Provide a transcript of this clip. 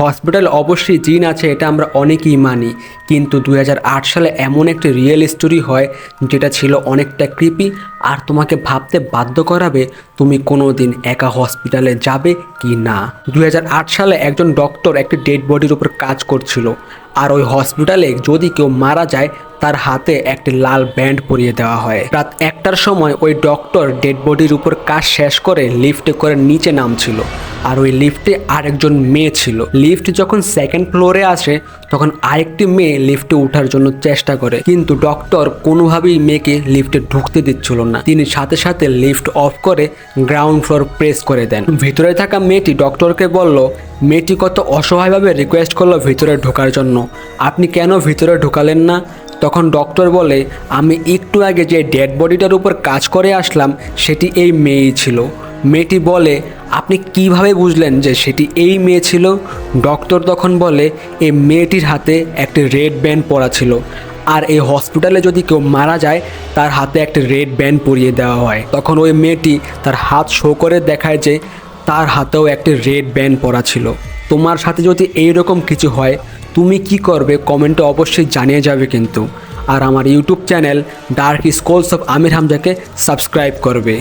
Hospital অবশ্যই জিন আছে, এটা আমরা অনেকেই মানি। কিন্তু দুই হাজার আট সালে এমন একটি রিয়েল স্টোরি হয়, যেটা ছিল অনেকটা কৃপি আর তোমাকে ভাবতে বাধ্য করাবে, তুমি কোনো দিন একা হসপিটালে যাবে কি না। দু হাজার আট সালে একজন ডক্টর একটি ডেড বডির উপর কাজ করছিল। আর ওই হসপিটালে যদি কেউ মারা যায়, তার হাতে একটি লাল ব্যান্ড পরিয়ে দেওয়া হয়। রাত একটার সময় ওই ডক্টর ডেড বডির উপর কাজ শেষ করে লিফটে করে নিচে নামছিল। আর ওই লিফটে আরেকজন মেয়ে ছিল। লিফট যখন সেকেন্ড ফ্লোরে আসে, তখন আরেকটি মেয়ে লিফটে ওঠার জন্য চেষ্টা করে। কিন্তু ডক্টর কোনোভাবেই মেয়েকে লিফটে ঢুকতে দিচ্ছিল না। তিনি সাথে সাথে লিফট অফ করে গ্রাউন্ড ফ্লোর প্রেস করে দেন। ভিতরে থাকা মেয়েটি ডক্টরকে বলল, মেয়েটি কত অসহায়ভাবে রিকোয়েস্ট করল ভিতরে ঢোকার জন্য। আপনি কেন ভিতরে ঢোকালেন না? তখন ডক্টর বলে, আমি একটু আগে যে ডেড বডিটার উপর কাজ করে আসলাম, সেটি এই মেয়েই ছিল। মেয়েটি বলে আপনি কীভাবে বুঝলেন যে সেটি এই মেয়ে ছিল? ডক্টর তখন বলে এই মেয়েটির হাতে একটি রেড ব্যান্ড পরা ছিল। আর এই হসপিটালে যদি কেউ মারা যায়, তার হাতে একটা রেড ব্যান্ড পরিয়ে দেওয়া হয়। তখন ওই মেয়েটি তার হাত শো করে দেখায় যে তার হাতেও একটি রেড ব্যান্ড পরা ছিল। তোমার সাথে যদি এইরকম কিছু হয়, তুমি কি করবে কমেন্টে অবশ্যই জানিয়ে যাবে কিন্তু। আর আমার YouTube channel dark scrolls of Amir হামজাকে subscribe করবে।